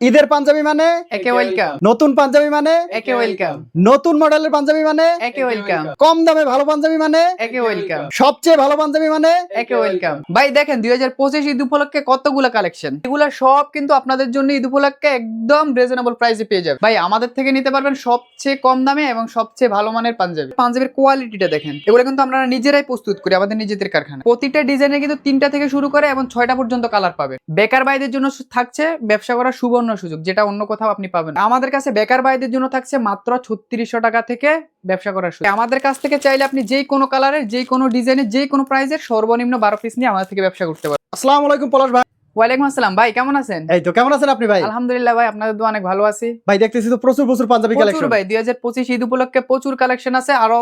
ঈদের পাঞ্জাবি মানে? একে ওয়েলকাম নতুন পাঞ্জাবি মানে? একে ওয়েলকাম নতুন মডেলের পাঞ্জাবি মানে? একে ওয়েলকাম কম দামে ভালো পাঞ্জাবি মানে? একে ওয়েলকাম সবচেয়ে ভালো পাঞ্জাবি মানে? একে ওয়েলকাম ভাই দেখেন দুই হাজার পঁচিশ ঈদ উপলক্ষে কতগুলো কালেকশন এগুলো সব কিন্তু আপনাদের জন্য ঈদ উপলক্ষে একদম রিজনেবল প্রাইসে পেয়ে যাবে। ভাই আমাদের থেকে নিতে পারবেন সবচেয়ে কম দামে এবং সবচেয়ে ভালো মানের পাঞ্জাবি। পাঞ্জাবির কোয়ালিটিটা দেখেন। এগুলো কিন্তু আমরা নিজেরাই প্রস্তুত করি আমাদের নিজেদের কারখানা। প্রতিটা ডিজাইনে কিন্তু তিনটা থেকে শুরু করে এবং ছয়টা পর্যন্ত কালার পাবে। বেকার ভাইদের জন্য থাকছে ব্যবসা করা সুবর্ণ সুযোগ, যেটা অন্য কোথাও আপনি পাবেন আমাদের কাছে বেকার ভাইদের জন্য থাকছে মাত্র ছত্রিশশো টাকা থেকে ব্যবসা করার সুযোগ। আমাদের কাছ থেকে চাইলে আপনি যে কোনো কালারের যে কোনো ডিজাইনের যে কোনো প্রাইজের সর্বনিম্ন বারো পিস নিয়ে আমাদের থেকে ব্যবসা করতে পারেন আসসালামু আলাইকুম পলাশ ভাই। ওয়ালাইকুম আসসালাম। ভাই কেমন আছেন? এই তো কেমন আছেন আপনি ভাই? আলহামদুলিল্লাহ ভাই আপনাদের তো অনেক ভালো আছি। ভাই দেখতেছি তো প্রচুর প্রচুর পাঞ্জাবি প্রচুর কালেকশন ভাই দুই হাজার পঁচিশ ঈদ উপলক্ষে প্রচুর কালেকশন আছে আরও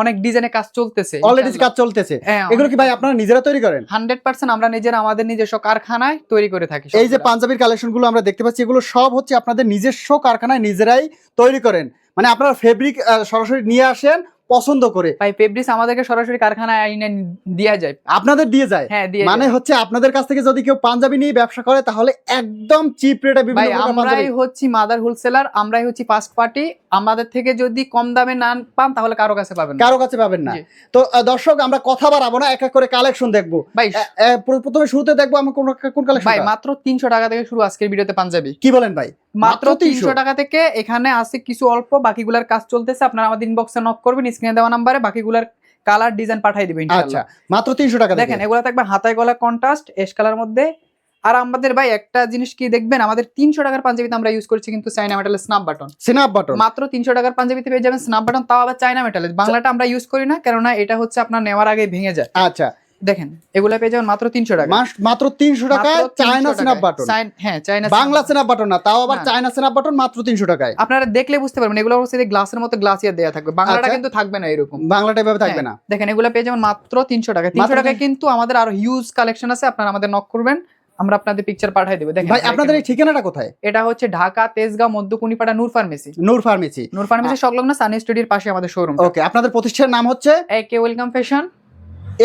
অনেক ডিজাইনে কাজ চলতেছে অলরেডি কাজ চলতেছে। হ্যাঁ, এগুলো কি ভাই আপনারা নিজেরা তৈরি করেন? হান্ড্রেড পার্সেন্ট আমরা নিজেরা আমাদের নিজস্ব কারখানায় তৈরি করে থাকি এই যে। পাঞ্জাবির কালেকশনগুলো আমরা দেখতে পাচ্ছি এগুলো সব হচ্ছে আপনাদের নিজস্ব কারখানায় নিজেরাই তৈরি করেন। মানে আপনারা ফেব্রিক সরাসরি নিয়ে আসেন পছন্দ করে। ভাই ফেব্রিক্স আমাদেরকে সরাসরি কারখানায় আইনে দেওয়া যায়। আপনাদের দিয়ে যায়। হ্যাঁ দিয়ে মানে হচ্ছে আপনাদের কাছ থেকে যদি কেউ পাঞ্জাবি নিয়ে ব্যবসা করে তাহলে একদম চিপ রেটে ভাই আমরাই হচ্ছি মাদার হোলসেলার আমরাই হচ্ছি ফার্স্ট পার্টি আমাদের থেকে যদি কম দামে না পান তাহলে কারও কাছে পাবেন না। কারও কাছে পাবেন না। তো দর্শক আমরা কথা বাড়াবো না এক এক করে কালেকশন দেখব। ভাই প্রথমে শুরুতে দেখব আমরা কোন কোন কালেকশন ভাই মাত্র তিনশো টাকা থেকে শুরু আজকের ভিডিওতে পাঞ্জাবি। কি বলেন ভাই? মাত্র মাত্র 300 তিনশো। টাকা থেকে এখানে আছে কিছু অল্প বাকিগুলার কাজ চলতেছে। আপনারা আমাদের ইনবক্সে নক করবেন স্ক্রিনে দেওয়া নাম্বারে বাকিগুলার কালার ডিজাইন পাঠিয়ে দিবেন আচ্ছা মাত্র তিনশো টাকা দেখেন এগুলো থাকবে হাতায় গলা কন্ট্রাস্ট এস কালার মধ্যে। আর আমাদের ভাই একটা জিনিস কি দেখবেন আমাদের তিনশো টাকার পাঞ্জাবিতে আমরা ইউজ করছি কিন্তু চাইনা মেটালের স্ন্যাপ বাটন সিনাপ বাটন মাত্র তিনশো টাকার পাঞ্জাবিতে পেয়ে যাবেন স্ন্যাপ বাটন তাও আবার চাইনা মেটালের বাংলাটা আমরা ইউজ করি না কেননা এটা হচ্ছে আপনার নেওয়ার আগে ভেঙে যায়। আচ্ছা দেখেন এগুলো পেয়ে যাবেন মাত্র তিনশো টাকা। মাত্র তিনশো টাকায় মাত্র 300 চায়না সিনাপ টাকায়। বাটন হ্যাঁ চাইনা বাংলা সিনাপ বাটন না তাও আবার চায়না সিনাপ বাটন মাত্র তিনশো টাকায়। আপনারা দেখলে বুঝতে পারবেন এগুলো অবশ্যই গ্লাসের মতো গ্লাসিয়ার দেওয়া থাকবে। বাংলাটা আচ্ছা। কিন্তু থাকবে না এরকম। বাংলাটা এভাবে থাকবে হ্যাঁ, না। দেখেন এগুলো পেয়ে যাবেন মাত্র তিনশো টাকা তিনশো টাকায় কিন্তু আমাদের আরও হিউজ কালেকশন আছে আপনারা আমাদের নক করবেন আমরা আপনাদের পিকচার পাঠিয়ে দেবো। দেখেন ভাই আপনাদের এই ঠিকানাটা কোথায়? এটা হচ্ছে Dhaka Tejgaon Madhyakunipara Noor pharmacy Noor pharmacy Noor pharmacy সংলগ্ন সানি স্টুডিওর পাশে আমাদের শোরুম ওকে আপনাদের প্রতিষ্ঠানের নাম হচ্ছে? A K welcome fashion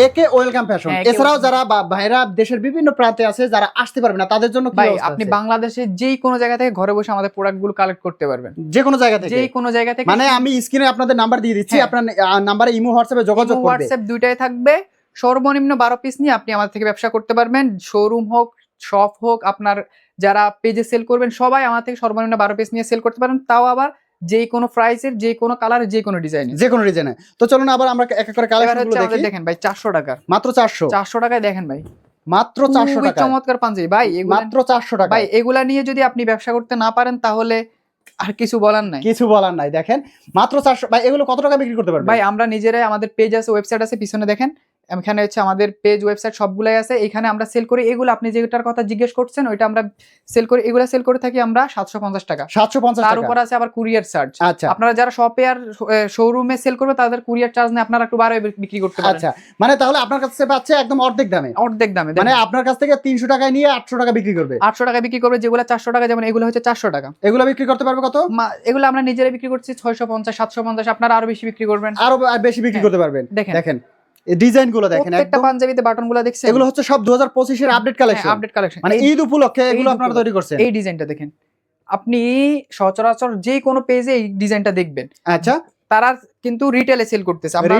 A K welcome fashion. এছাড়াও যারা ভাইরা দেশের বিভিন্ন প্রান্তে আছে যারা আসতে পারবে না তাদের জন্য ভাই আপনি বাংলাদেশে যেই কোনো জায়গা থেকে ঘরে বসে আমাদের প্রোডাক্টগুলো কালেক্ট করতে পারবেন। যে কোনো জায়গা থেকে। যেই কোনো জায়গা থেকে মানে আমি স্ক্রিনে আপনাদের নাম্বার দিয়ে দিচ্ছি হ্যাঁ। আপনার নাম্বারে ইমো হোয়াটসঅ্যাপে যোগাযোগ করবে। হোয়াটসঅ্যাপ দুইটাই থাকবে। সর্বনিম্ন বারো পিস নিয়ে আপনি আমাদের থেকে ব্যবসা করতে পারবেন। শোরুম হোক শপ হোক আপনার যারা পেজে সেল করবেন সবাই আমার থেকে সর্বনিম্ন বারো পিস নিয়ে সেল করতে পারেন। তাও আবার যে কোনো প্রাইসের যে কোনো কালারের যে কোনো ডিজাইনের যে কোনো রিজনে তো চলুন আবার আমরা এক এক করে কালেকশন দেখি। দেখেন ভাই চারশো টাকা মাত্র চারশো? চারশো টাকায় দেখেন ভাই। মাত্র চারশো খুবই টাকা চমৎকার পাঞ্জাবি। ভাই এগুলা মাত্র চারশো টাকা ভাই এগুলা নিয়ে যদি আপনি ব্যবসা করতে না পারেন তাহলে আর কিছু বলার নাই। কিছু বলার নাই দেখেন। মাত্র চারশো ভাই এগুলো কত টাকা বিক্রি করতে পারবে ভাই আমরা নিজেরাই আমাদের পেজ আছে ওয়েবসাইট আছে পিছনে দেখেন। এখানে হচ্ছে আমাদের পেজ ওয়েবসাইট সবগুলাই আছে। এখানে আমরা সেল করি। এগুলো আপনি যেটার কথা জিজ্ঞেস করছেন ওইটা আমরা সেল করি। এগুলো সেল করে থাকি আমরা সাতশো পঞ্চাশ টাকা। সাতশো পঞ্চাশ তার উপর আছে আবার কুরিয়ার চার্জ আচ্ছা। আপনারা যারা শপে আর শোরুমে সেল করবে তাদের কুরিয়ার চার্জ নিয়ে আপনারা একটু বাড়ায় বিক্রি করতে পারেন। আচ্ছা। মানে তাহলে আপনার কাছে পাচ্ছে একদম অর্ধেক দামে? অর্ধেক দামে মানে আপনার কাছ থেকে তিনশো টাকায় নিয়ে আটশো টাকা বিক্রি করবে? আটশো টাকা বিক্রি করবে যেগুলো চারশো টাকা যেমন এগুলো হচ্ছে চারশো টাকা। এগুলো বিক্রি করতে পারবে কত? এগুলো আমরা নিজেরাই বিক্রি করছি ছয়শো পঞ্চাশ সাতশো পঞ্চাশ আপনারা আরও বেশি বিক্রি করবেন। আরও বেশি বিক্রি হ্যাঁ, করতে পারবেন। দেখেন। দেখেন। দেখেন একটা পাঞ্জাবিতে দেখছেন? এগুলো হচ্ছে সব আপডেট কালেকশন আপডেট কালেকশন মানে ঈদ উপলক্ষে এগুলো আপনারা তৈরি করছেন। এই ডিজাইনটা দেখেন। আপনি সচরাচর যে কোনো পেজে এই ডিজাইনটা দেখবেন। আচ্ছা। তারা কিন্তু রিটেলে সেল করতেছে। আমরা।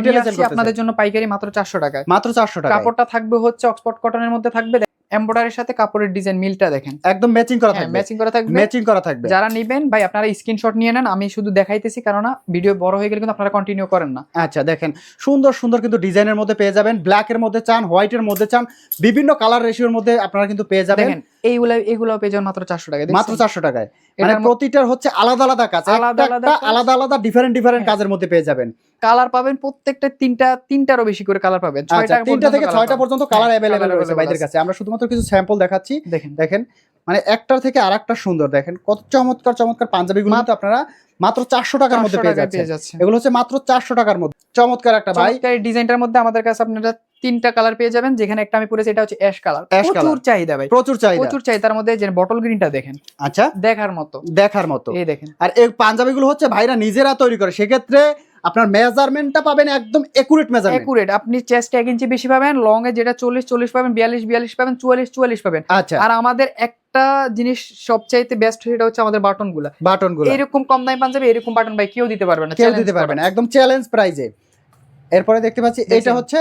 আপনাদের জন্য পাইকারি মাত্র চারশো টাকায়। মাত্র চারশো টাকা কাপড়টা থাকবে হচ্ছে অক্সফোর্ড কটনের মধ্যে থাকবে। এমব্রয়ডারির সাথে কাপড়ের ডিজাইন মিলটা দেখেন। একদম ম্যাচিং করা থাকবে। ম্যাচিং করা থাকবে। ম্যাচিং করা থাকবে। যারা নিবেন ভাই আপনারা স্ক্রিনশট নিয়ে নেন আমি শুধু দেখাইতেছি কেননা ভিডিও বড় হয়ে গেলে কিন্তু আপনারা কন্টিনিউ করেন না। আচ্ছা দেখেন সুন্দর সুন্দর কিন্তু ডিজাইনের মধ্যে পেয়ে যাবেন। ব্ল্যাক এর মধ্যে চান হোয়াইট এর মধ্যে চান বিভিন্ন কালার রেশিওর মধ্যে আপনারা কিন্তু পেয়ে যাবেন। দেখেন এইগুলা এইগুলো পেয়ে যাবেন মাত্র চারশো টাকা মাত্র চারশো টাকায়। মানে প্রতিটার হচ্ছে আলাদা আলাদা কাজ। আলাদা আলাদা আলাদা আলাদা ডিফারেন্ট ডিফারেন্ট। কাজের মধ্যে পেয়ে যাবেন। কালার পাবেন প্রত্যেকটা তিনটা তিনটারও বেশি করে কালার পাবেন। আচ্ছা ছয়টা তিনটা থেকে ছয়টা পর্যন্ত কালার অ্যাভেলেবেল রয়েছে ভাইদের কাছে। আমরা শুধুমাত্র কিছু স্যাম্পল দেখাচ্ছি। দেখেন। দেখেন মানে একটার থেকে আর একটা সুন্দর দেখেন। কত চমৎকার চমৎকার পাঞ্জাবিগুলো কিন্তু আপনারা মাত্র চারশো টাকার মধ্যে পেয়ে যাচ্ছেন। যাচ্ছে এগুলো হচ্ছে মাত্র চারশো টাকার মধ্যে। চমৎকার একটা ভাই। ডিজাইনটার মধ্যে আমাদের কাছে আপনারা তিনটা কালার পেয়ে যাবেন যেখানে একটা আমি পরেছি এটা হচ্ছে অ্যাশ কালার প্রচুর চাহিদা ভাই। প্রচুর চাহিদা। প্রচুর চাহিদার মধ্যে যে বটল গ্রিনটা দেখেন। আচ্ছা। দেখার মতো। দেখার মতো। এই দেখেন। আর এই পাঞ্জাবিগুলো হচ্ছে ভাইরা নিজেরা তৈরি করে। সেক্ষেত্রে আপনার মেজারমেন্টটা পাবেন একদম একুরেট মেজারমেন্ট একুরেট আপনি চেস্ট এক ইঞ্চি বেশি পাবেন লং এ যেটা চল্লিশ চল্লিশ পাবেন বিয়াল্লিশ বিয়াল্লিশ পাবেন চুয়াল্লিশ চুয়াল্লিশ পাবেন। আচ্ছা। আর আমাদের একটা জিনিস সবচাইতে বেস্ট সেটা হচ্ছে আমাদের বাটনগুলা বাটনগুলো এরকম কম দামি পাঞ্জাবি এরকম বাটন ভাই কেউ দিতে পারবে না কেউ দিতে পারবে না একদম চ্যালেঞ্জ প্রাইজে এরপরে দেখতে পাচ্ছি এটা হচ্ছে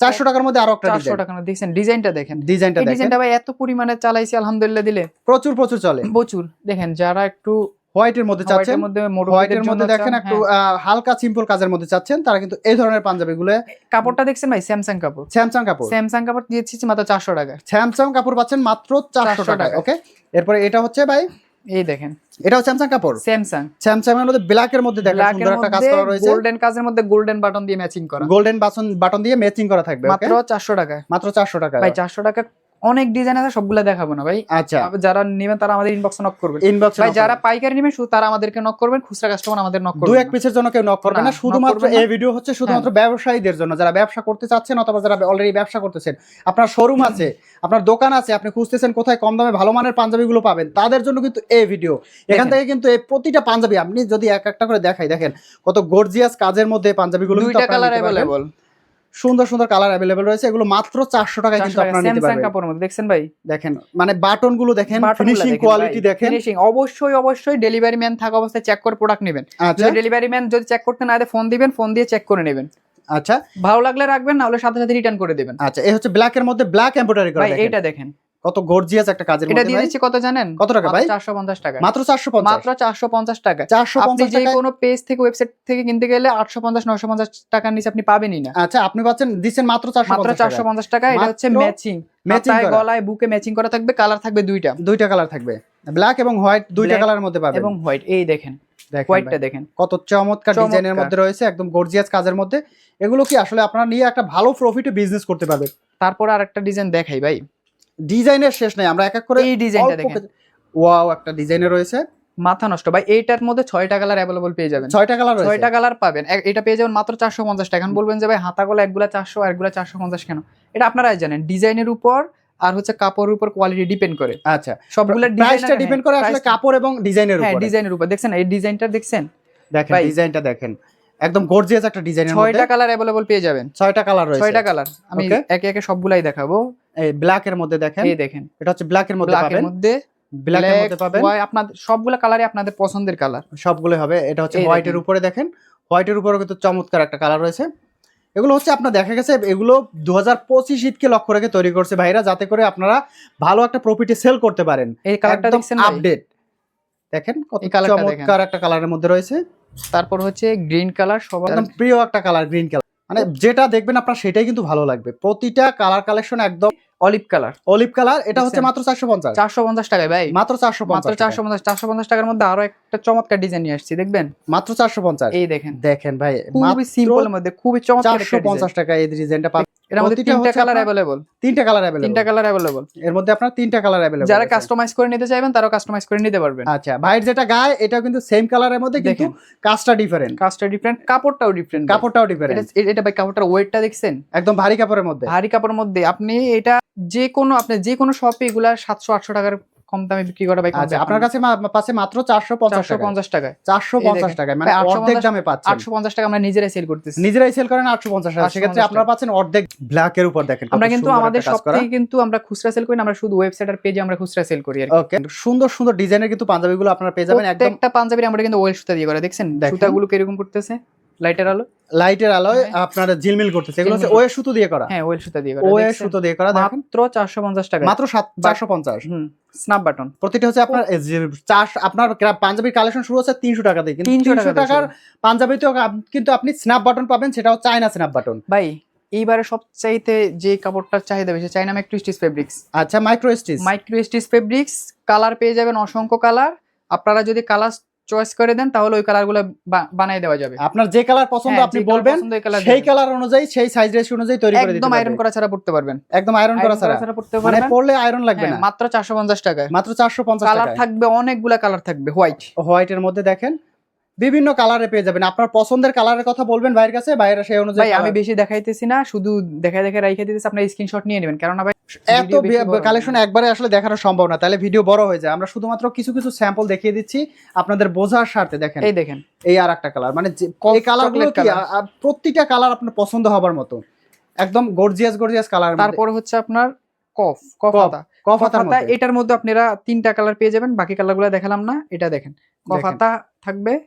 চারশো টাকার মধ্যে আরও একটা চারশো টাকা দেখছেন ডিজাইনটা দেখেন ডিজাইনটা ডিজাইনটা ভাই এত পরিমাণে চালাইছি আলহামদুলিল্লাহ দিলে। প্রচুর প্রচুর চলে। প্রচুর। দেখেন যারা একটু হোয়াইটের মধ্যে চাচ্ছেন? হোয়াইটের মধ্যে দেখেন একটু হালকা সিম্পল কাজের মধ্যে চাচ্ছেন তারা কিন্তু এই ধরনের পাঞ্জাবি গুলো কাপড়টা দেখছেন ভাই? স্যামসাং কাপড়। স্যামসাং কাপড়। স্যামসাং কাপড় দিয়েছি মাত্র চারশো টাকা। স্যামসাং কাপড় পাচ্ছেন মাত্র চারশো টাকা। ওকে এরপরে এটা হচ্ছে ভাই? এই দেখেন। এটাও স্যামসাং কাপড়? স্যামসাং স্যামসাং এর মধ্যে ব্ল্যাক এর মধ্যে দেখেন সুন্দর একটা কাজ করা রয়েছে। গোল্ডেন কাজের মধ্যে গোল্ডেন বাটন দিয়ে ম্যাচিং করা। গোল্ডেন বাটন বাটন দিয়ে ম্যাচিং করা থাকবে মাত্র চারশো টাকা মাত্র চারশো টাকা ভাই চারশো টাকা অনেক ডিজাইন আছে সবগুলা দেখাবো না ভাই। আচ্ছা। যারা নেবেন তারা আমাদের ইনবক্সে নক করবেন ইনবক্স ভাই যারা পাইকারি নেবেন শুধু তারা আমাদেরকে নক করবেন খুচরা কাস্টমার আমাদের নক দু করবেন এক পিসের জন্য কেউ নক করবে না, শুধুমাত্র। হ্যাঁ। এই ভিডিও হচ্ছে শুধুমাত্র ব্যবসায়ীদের জন্য। যারা ব্যবসা করতে চাচ্ছেন অথবা যারা অলরেডি ব্যবসা করতেছেন আপনার শোরুম আছে আপনার দোকান আছে আপনি খুঁজতেছেন কোথায় কম দামে ভালো মানের পাঞ্জাবিগুলো পাবেন তাদের জন্য কিন্তু এই ভিডিও এখান থেকে কিন্তু এই প্রতিটা পাঞ্জাবি আপনি যদি এক একটা করে দেখাই দেখেন কত গর্জিয়াস কাজের মধ্যে পাঞ্জাবিগুলো দুইটা কালার। অ্যাভেলেবল সুন্দর সুন্দর কালার অ্যাভেলেবেল রয়েছে। এগুলো মাত্র চারশো টাকায় কিন্তু আপনারা নিতে পারবেন। কাপড়ের মধ্যে। দেখছেন ভাই? দেখেন মানে বাটনগুলো দেখেন ফিনিশিং কোয়ালিটি দেখেন। ফিনিশিং অবশ্যই অবশ্যই ডেলিভারি ম্যান থাকা অবস্থায় চেক করে প্রোডাক্ট নেবেন। আচ্ছা। যদি ডেলিভারি ম্যান যদি চেক করতে না দেয় ফোন দিবেন ফোন দিয়ে চেক করে নেবেন। আচ্ছা। ভালো লাগলে রাখবেন না হলে সাথে সাথে রিটার্ন করে দেবেন। আচ্ছা এই হচ্ছে ব্ল্যাক এর মধ্যে ব্ল্যাক এমব্রয়ডারি করা ভাই দেখেন। কত গর্জিয়াস একটা কাজের এটা দিয়ে দিচ্ছি কত জানেন? কত টাকা ভাই? চারশো পঞ্চাশ টাকা। মাত্র চারশো পঞ্চাশ। মাত্র চারশো পঞ্চাশ টাকা। চারশো আপনি পঞ্চাশ যে কোনো পেজ থেকে ওয়েবসাইট থেকে কিনতে গেলে আটশো পঞ্চাশ নশো পঞ্চাশ টাকার নিচে আপনি পাবেনই না। আচ্ছা আপনি পাচ্ছেন দিচ্ছেন মাত্র চারশো মাত্র চারশো পঞ্চাশ টাকা এটা হচ্ছে ম্যাচিং করা। গলায় বুকে ম্যাচিং করা থাকবে কালার থাকবে দুইটা। দুইটা কালার থাকবে। ব্ল্যাক এবং হোয়াইট দুইটা কালারের মধ্যে পাবেন। এবং হোয়াইট এই দেখেন হোয়াইটটা দেখেন। কত চমৎকার। ডিজাইনের মধ্যে রয়েছে একদম গর্জিয়াস কাজের মধ্যে। এগুলো কি আসলে আপনারা নিয়ে একটা ভালো প্রফিটে বিজনেস করতে পারবেন? তারপর আর একটা ডিজাইন দেখাই ভাই। ডিজাইনের শেষ নাই আমরা এক এক করে এই ডিজাইনটা দেখেন। ওয়াও একটা ডিজাইনে রয়েছে। মাথা নষ্ট। ভাই এইটার মধ্যে ছয়টা কালার অ্যাভেলেবল পেয়ে যাবেন। ছয়টা কালার রয়েছে। ছয়টা কালার পাবেন। এটা পেয়ে যাবেন মাত্র চারশো পঞ্চাশ টাকা। এখন বলবেন যে ভাই হাতাগুলো একগুলা চারশো আর একগুলা চারশো পঞ্চাশ কেন? এটা আপনারাই জানেন। ডিজাইনের উপর আর হচ্ছে কাপড়ের উপর কোয়ালিটি ডিপেন্ড করে। আচ্ছা। সবগুলো প্রাইসটা ডিপেন্ড করে আসলে কাপড় এবং ডিজাইনের হ্যাঁ উপর। ডিজাইনের উপর। দেখছেন এই ডিজাইনটা দেখছেন? দেখেন ডিজাইনটা দেখেন। একদম গর্জিয়াস একটা ডিজাইনের মধ্যে। ছয়টা কালার অ্যাভেলেবল পেয়ে যাবেন। ছয়টা কালার রয়েছে। ছয়টা কালার। আমি. একে একে সবগুলাই দেখাবো। ব্ল্যাক এর মধ্যে দেখেন। এই দেখেন। এটা হচ্ছে ব্ল্যাক এর মধ্যে পাবেন। মধ্যে ব্ল্যাক এর মধ্যে পাবেন। আপনাদের সবগুলা কালারই আপনাদের পছন্দের কালার সবগুলো হবে। এটা হচ্ছে এই হোয়াইটের উপরে দেখেন। হোয়াইটের উপরেও কিন্তু চমৎকার একটা কালার রয়েছে। এগুলো হচ্ছে আপনার দেখা গেছে এগুলো দু হাজার পঁচিশ ঈদকে লক্ষ্য রেখে তৈরি করছে ভাইরা যাতে করে আপনারা ভালো একটা প্রফিটে সেল করতে পারেন। এই কালারটা দেখছেন আপডেট দেখেন কত। চমৎকার একটা কালারের মধ্যে রয়েছে। তারপর হচ্ছে গ্রিন কালার সবার একদম প্রিয় একটা কালার গ্রিন কালার মানে যেটা দেখবেন আপনার সেটাই কিন্তু ভালো লাগবে। প্রতিটা কালার কালেকশন একদম অলিভ কালার অলিভ কালার এটা হচ্ছে মাত্র চারশো পঞ্চাশ। চারশো পঞ্চাশ টাকায় ভাই। মাত্র চারশো মাত্র পঞ্চাশ চারশো পঞ্চাশ চারশো পঞ্চাশ টাকার মধ্যে আরও একটা চমৎকার ডিজাইন নিয়ে আসছি দেখবেন? মাত্র চারশো পঞ্চাশ। এই দেখেন। দেখেন ভাই খুবই সিম্পলের মধ্যে খুবই চমৎকার চারশো পঞ্চাশ টাকা এই ডিজাইনটা পাবেন এর মধ্যে তিনটা কালার তিনটা কালার তিনটা কালারের মধ্যে আপনার তিনটা কালার যারা কাস্টমাইজ করে নিতে চাইবেন তারাও কাস্টমাইজ করে নিতে পারবেন। আচ্ছা ভাইয়ের যেটা গায়ে এটাও কিন্তু সেম কালারের মধ্যে কিন্তু কাজটা ডিফারেন্ট কাজটা ডিফারেন্ট কাপড়টাও ডিফারেন্ট কাপড়টাও ডিফারেন্ট এটা এটা ভাই কাপড়টার ওয়েটটা দেখছেন? একদম ভারী কাপড়ের মধ্যে। ভারী কাপড়ের মধ্যে। আপনি এটা যে কোনো আপনি যে কোনো শপে এগুলা সাতশো আটশো টাকার কম দামে বিক্রি করা ভাই আচ্ছা আপনার কাছে পাচ্ছে মাত্র চারশো পঞ্চাশ টাকা পঞ্চাশ টাকায়। চারশো পঞ্চাশ টাকায় মানে অর্ধেক দামে পাচ্ছেন। আটশো পঞ্চাশ টাকা আমরা নিজেরাই সেল করতেছি। নিজেরাই সেল করেন আটশো পঞ্চাশ টাকা সেক্ষেত্রে আপনারা পাচ্ছেন অর্ধেক ব্ল্যাক এর উপর দেখেন আমরা কিন্তু আমাদের সব থেকে কিন্তু আমরা খুচরা সেল করি না আমরা শুধু ওয়েবসাইট আর পেজে আমরা খুচরা সেল করি আর ওকে সুন্দর সুন্দর ডিজাইনের কিন্তু পাঞ্জাবিগুলো আপনারা পেয়ে যাবেন একদম প্রত্যেকটা পাঞ্জাবির আমরা কিন্তু ওয়েল সুতা দিয়ে করা। দেখছেন? দেখেন। সুতাগুলো কীরকম করতেছে? লাইটের আলো? লাইটের আলোয়। আপনারা ঝিলমিল করতেছে এগুলো হচ্ছে ঝিলমিল ওয়ে সুতো দিয়ে করা। হ্যাঁ ওয়েল সুতা দিয়ে করা। ওয়ে সুতো দিয়ে করা মাত্র চারশো পঞ্চাশ টাকা মাত্র সাত চারশো পঞ্চাশ। হুম স্ন্যাপ বাটন প্রতিটা হচ্ছে আপনার চার আপনার পাঞ্জাবির কালেকশন শুরু হচ্ছে তিনশো টাকা দিয়ে কিন্তু 300 তিনশো টাকা দিয়ে টাকার পাঞ্জাবিতেও কিন্তু আপনি স্ন্যাপ বাটন পাবেন সেটাও চায়না স্ন্যাপ বাটন ভাই এইবারে সবচাইতে যে কাপড়টার চাহিদা বেশি চাইনা মাইক্রো স্টিচ ফেব্রিক্স আচ্ছা micro stitch micro stitch fabrics colour পেয়ে যাবেন অসংখ্য কালার আপনারা যদি কালার চয়েস করে দেন তাহলে ওই কালারগুলো বানাই দেওয়া যাবে। আপনার যে কালার পছন্দ হ্যাঁ, আপনি বলবেন সেই কালার অনুযায়ী সেই সাইজ রেশিও অনুযায়ী তৈরি করে দিতে একদম আয়রন করা ছাড়া পড়তে পারবেন। একদম আয়রন করা ছাড়া। ছাড়া পড়তে মানে পড়লে আয়রন লাগবে হ্যাঁ, না। মাত্র চারশো পঞ্চাশ টাকায়। মাত্র 450 টাকায়। কালার থাকবে অনেকগুলা কালার থাকবে হোয়াইট হোয়াইটের মধ্যে দেখেন বিভিন্ন কালারে পেয়ে যাবেন। আপনার পছন্দের কালারের কথা বলবেন ভাইয়ের কাছে ভাইয়েরা সেই অনুযায়ী আমি বেশি দেখাইতেছি না শুধু দেখা দেখে রাইখে দিতেছি আপনার স্ক্রিনশট নিয়ে নেবেন। কেননা ভাই এত কালেকশন একবারে আসলে দেখানো সম্ভব না তাহলে ভিডিও বড় হয়ে যায়। আমরা শুধুমাত্র কিছু কিছু স্যাম্পল দেখিয়ে দিচ্ছি আপনাদের বোঝার স্বার্থে দেখেন। এই দেখেন। এই আর একটা কালার মানে এই কালারগুলো কি? colour। আ- আ- প্রতিটা কালার আপনার পছন্দ হবার মতো। একদম গর্জিয়াস গর্জিয়াস কালার তারপরে হচ্ছে আপনার কফ কফ কফ, হাতা। কফ হাতা এটার মধ্যে আপনারা তিনটা কালার পেয়ে যাবেন বাকি কালারগুলো দেখালাম না এটা দেখেন। কফ দেখেন। হাতা থাকবে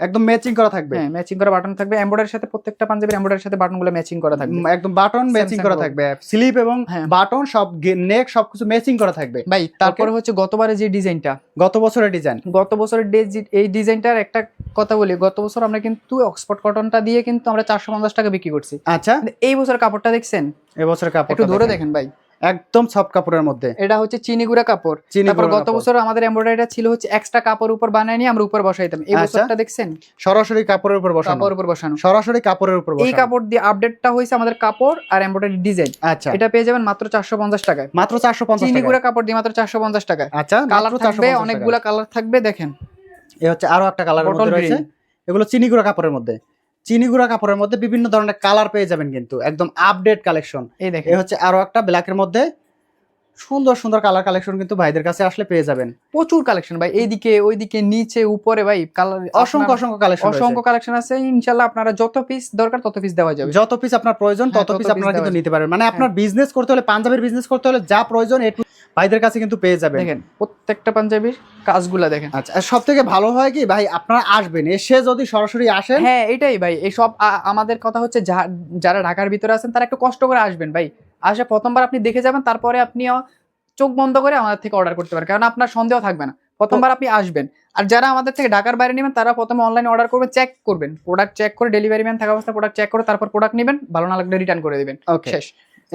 একদম ম্যাচিং করা থাকবে। হ্যাঁ ম্যাচিং করা বাটন থাকবে। এমব্রয়ডারির সাথে প্রত্যেকটা পাঞ্জাবির এমব্রয়ডারির সাথে বাটনগুলো ম্যাচিং করা থাকবে। একদম বাটন ম্যাচিং করা থাকবে। স্লিপ এবং হ্যাঁ। বাটন সব নেক সবকিছু ম্যাচিং করা থাকবে। ভাই তারপরে হচ্ছে গতবারে যে ডিজাইনটা গত বছরের ডিজাইন গত বছরের এই ডিজাইনটার একটা কথা বলি। গত বছর আমরা কিন্তু অক্সফোর্ড কটনটা দিয়ে কিন্তু আমরা চারশো পঞ্চাশ টাকা বিক্রি করছি। আচ্ছা। এই বছর কাপড়টা দেখছেন? এবছরের কাপড় একটু ধরে দেখেন ভাই। একদম সব কাপড়ের মধ্যে। এটা হচ্ছে চিনি গুঁড়া কাপড়। চিনি তারপর গত বছর আমাদের এমব্রয়ডারিটা ছিল হচ্ছে এক্সট্রা কাপড় উপর বানায় নিয়ে আমরা উপর বসাইতাম এই আচ্ছা। বছরটা দেখছেন? সরাসরি কাপড়ের উপর বসানো। কাপড় উপর বসানো। সরাসরি কাপড়ের উপর এই কাপড় দিয়ে আপডেটটা হয়েছে আমাদের কাপড় আর এমব্রয়ডারি ডিজাইন আচ্ছা। এটা পেয়ে যাবেন মাত্র চারশো পঞ্চাশ টাকায়। মাত্র 450 চিনি গুঁড়া কাপড় দিয়ে মাত্র চারশো পঞ্চাশ টাকায়। আচ্ছা কালার থাকবে অনেকগুলা কালার থাকবে দেখেন। এই হচ্ছে আরও একটা Bottle মধ্যে রয়েছে। এগুলো চিনি গুঁড়া কাপড়ের মধ্যে। চিনি গুঁড়া কাপড়ের মধ্যে বিভিন্ন ধরনের কালার পেয়ে যাবেন কিন্তু। একদম আপডেট কালেকশন এই দেখেন। এই হচ্ছে আরও একটা ব্ল্যাকের মধ্যে সুন্দর সুন্দর কালার কালেকশন কিন্তু ভাইদের কাছে আসলে পেয়ে যাবেন। প্রচুর কালেকশন ভাই। এইদিকে ওইদিকে নিচে উপরে ভাই কালার অসংখ্য অসংখ্য কালেকশন অসংখ্য কালেকশন আছে। ইনশাল্লাহ আপনারা যত পিস দরকার তত পিস দেওয়া যাবে। যত পিস আপনার প্রয়োজন হ্যাঁ, তত পিস আপনারা কিন্তু হ্যাঁ। নিতে পারবেন। মানে আপনার বিজনেস করতে হলে পাঞ্জাবের বিজনেস করতে হলে যা প্রয়োজন ভাইদের কাছে কিন্তু পেয়ে যাবেন। দেখেন প্রত্যেকটা পাঞ্জাবির কাজগুলা দেখেন। আচ্ছা সব থেকে ভালো হয় কি ভাই আপনারা আসবেন এসে যদি সরাসরি আসেন হ্যাঁ এটাই ভাই এসব আ- আমাদের কথা হচ্ছে যারা ঢাকার ভিতরে আছেন তারা একটু কষ্ট করে আসবেন ভাই। আসে প্রথমবার আপনি দেখে যাবেন তারপরে আপনিও চোখ বন্ধ করে আমাদের থেকে অর্ডার করতে পারেন কারণ আপনার সন্দেহ থাকবে না। প্রথমবার আপনি আসবেন। আর যারা আমাদের থেকে ঢাকার বাইরে নেবেন তারা প্রথমে অনলাইনে অর্ডার করবেন চেক করবেন। প্রোডাক্ট চেক করে ডেলিভারি ম্যান থাকা অবস্থা প্রোডাক্ট চেক করে তারপর প্রোডাক্ট নেবেন ভালো না লাগলে রিটার্ন করে দেবেন। ওকে শেষ।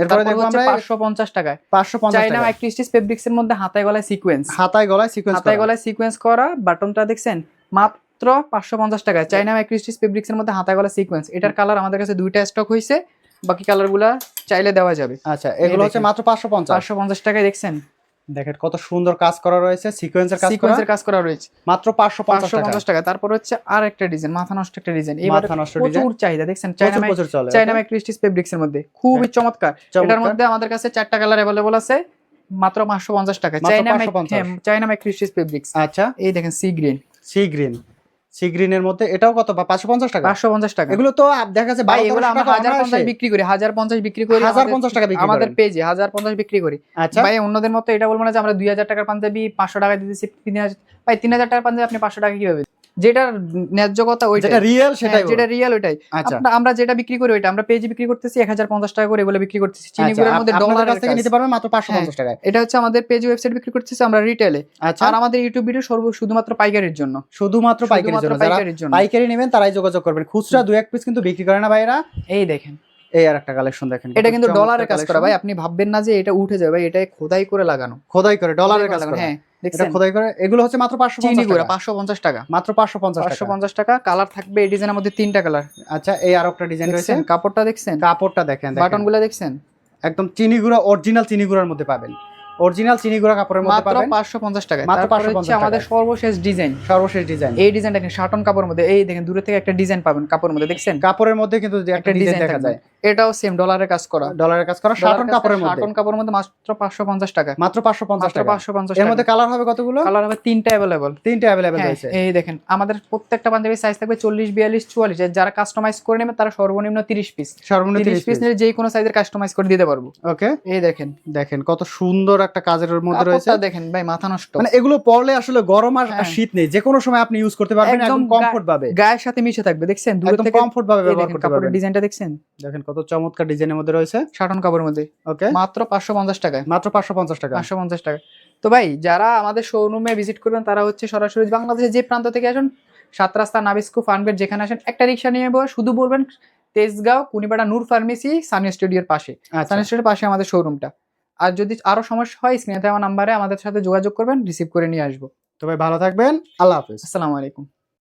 এরপরে দেখব আমরা পাঁচশো পঞ্চাশ টাকায়। পাঁচশো পঞ্চাশ চাইনা টাকা স্টিচ ফেব্রিক্স এর মধ্যে হাতায় গলায় সিকোয়েন্স হাতায় গলায় সিকোয়েন্স হাতায় গলায় সিকোয়েন্স করা বাটনটা দেখছেন মাত্র পাঁচশো পঞ্চাশ টাকায়। চাইনা ক্রিস্টিস ফেব্রিক্স এর মধ্যে হাতায় গলা সিকোয়েন্স এটার কালার আমাদের কাছে দুইটা স্টক হয়েছে বাকি কালারগুলা চাইলে দেওয়া যাবে। আচ্ছা এগুলো হচ্ছে মাত্র পাঁচশো পঞ্চাশ। চারশো পঞ্চাশ টাকায় দেখছেন। দেখেন কত সুন্দর কাজ করা রয়েছে সিকোয়েন্সের কাজ করা। সিকোয়েন্সের কাজ করা রয়েছে। মাত্র পাঁচশো পঞ্চাশ পাঁচশো টাকা পঞ্চাশ টাকা। তারপর হচ্ছে আর একটা ডিজাইন মাথা নষ্ট একটা ডিজাইন এই মাথা নষ্ট ডিজাইন প্রচুর চাহিদা দেখছেন? চলে চাইনা ক্রিস্টিস ফেব্রিক্স এর মধ্যে। খুবই চমৎকার। এটার মধ্যে আমাদের কাছে চারটা কালার अवेलेबल আছে। মাত্র পাঁচশো পঞ্চাশ টাকা। চায়না চাইনা 550 চাইনা ক্রিস্টিস ফেব্রিক্স আচ্ছা। এই দেখেন sea green sea green sea গ্রিনের মধ্যে এটাও কত? পাঁচশো পঞ্চাশ টাকা? পাঁচশো পঞ্চাশ টাকা। এগুলো তো দেখা যাচ্ছে ভাই এগুলো আমরা টাকা হাজার পঞ্চাশ বিক্রি করি হাজার পঞ্চাশ বিক্রি করি হাজার পঞ্চাশ টাকা বিক্রি আমাদের পেজে হাজার পঞ্চাশ বিক্রি করি। আচ্ছা। ভাই অন্যদের মতো এটা বলব না যে আমরা দুই হাজার টাকার পাঞ্জাবি পাঁচশো টাকা দিতেছি তিন হাজার ভাই তিন হাজার টাকার পাঞ্জাবি আপনি পাঁচশো টাকা কীভাবে যেটার ন্যায্য কথা ওইটা রিয়েল সেটাই যেটা রিয়েল ওইটাই। আচ্ছা। আমরা যেটা বিক্রি করি ওইটা আমরা পেজি বিক্রি করতেছি এক হাজার পঞ্চাশ টাকা করে এগুলো বিক্রি করতেছি। চিনি চিনিগুলোর মধ্যে ডলার কাছ থেকে নিতে পারবেন মাত্র পাঁচশো হ্যাঁ। পঞ্চাশ টাকায়। এটা হচ্ছে আমাদের পেজ ওয়েবসাইট বিক্রি করতেছি আমরা রিটেলে আচ্ছা। আর আমাদের ইউটিউব ভিডিও সর্ব শুধুমাত্র পাইকারির জন্য। শুধুমাত্র পাইকারির জন্য। যারা পাইকারির জন্য। পাইকারি নেবেন তারাই যোগাযোগ করবেন। খুচরা দু এক পিস কিন্তু বিক্রি করে না ভাইরা এই দেখেন। এই আর একটা কালেকশন দেখেন এটা কিন্তু ডলারের কাজ করা। ভাই আপনি ভাববেন না যে এটা উঠে যাবে ভাই এটা খোদাই করে লাগানো। খোদাই করে ডলারের কাজ করা হ্যাঁ এটা খোদাই করে। এগুলো হচ্ছে মাত্র পাঁচশো চিনি পঞ্চাশ গুঁড়া টাকা। পাঁচশো পঞ্চাশ টাকা। মাত্র পাঁচশো পঞ্চাশ পাঁচশো টাকা পঞ্চাশ টাকা কালার থাকবে এই ডিজাইনের মধ্যে তিনটা কালার আচ্ছা এই আর একটা ডিজাইন রয়েছে। কাপড়টা দেখছেন? কাপড়টা দেখেন দেখেন। দেখছেন? একদম চিনি গুঁড়া অরিজিনাল চিনি গুঁড়ার মধ্যে পাবেন। অরিজিনাল চিনি গুঁড়া কাপড়ের মধ্যে পাবেন। টাকা মাত্র 550 হচ্ছে আমাদের সর্বশেষ ডিজাইন সর্বশেষ ডিজাইন এই দেখেন শাটন কাপড়ের মধ্যে। এই দেখেন দূরে থেকে একটা ডিজাইন পাবেন কাপড়ের মধ্যে দেখছেন? কাপড়ের মধ্যে কিন্তু একটা ডিজাইন দেখা যায়। এটাও সেম ডলারের কাজ করা। ডলারের কাজ করা শাটন কাপড়ের মধ্যে। শাটন কাপড়ের মধ্যে মাত্র পাঁচশো পঞ্চাশ টাকা। মাত্র পাঁচশো পঞ্চাশ মাত্র টাকা। পাঁচশো পঞ্চাশ এর মধ্যে কালার হবে কতগুলো? কালার হবে তিনটা অ্যাভেলেবল তিনটে হ্যাঁ রয়েছে। এই দেখেন আমাদের প্রত্যেকটা পাঞ্জাবির সাইজ থাকবে চল্লিশ বিয়াল্লিশ চুয়াল্লিশ। যারা কাস্টমাইজ করে নেবে তারা সর্বনিম্ন তিরিশ পিস সর্বনিম্ন তিরিশ তিরিশ পিস নিলে যে কোনো সাইজের কাস্টমাইজ করে দিতে পারব। ওকে এই দেখেন। দেখেন কত সুন্দর একটা কাজের মধ্যে রয়েছে। দেখেন ভাই মাথা নষ্ট। মানে এগুলো পরলে আসলে গরম আর হ্যাঁ। শীত নেই। যে কোনো সময় আপনি ইউজ করতে পারবেন একদম কমফোর্ট পাবে গায়ের সাথে মিশে থাকবে দেখছেন? দূর থেকে কমফোর্ট ভাবে ব্যবহার করতে কাপড়ের ডিজাইনটা দেখছেন? দেখেন কত চমৎকার ডিজাইনের মধ্যে রয়েছে? শাটন কাপড়ের মধ্যে। ওকে মাত্র পাঁচশো পঞ্চাশ টাকায়। মাত্র পাঁচশো পঞ্চাশ টাকা পাঁচশো পঞ্চাশ টাকা তো ভাই যারা আমাদের শোরুমে ভিজিট করবেন তারা হচ্ছে সরাসরি বাংলাদেশের যে প্রান্ত থেকে আসুন সাত রাস্তা নাবিস্কু ফানবেট যেখানে আসেন একটা রিক্সা নিয়ে শুধু বলবেন তেজগাঁও কুনিপাড়া নূর ফার্মেসি সানি স্টুডিওর পাশে। আচ্ছা। সানি স্টুডিওর পাশে আমাদের শোরুমটা আর যদি আরও সমস্যা হয় স্ক্রিনে দেওয়া নাম্বারে আমাদের সাথে যোগাযোগ করবেন রিসিভ করে নিয়ে আসব। তো ভাই ভালো থাকবেন। আল্লাহ হাফেজ। আসসালামু আলাইকুম।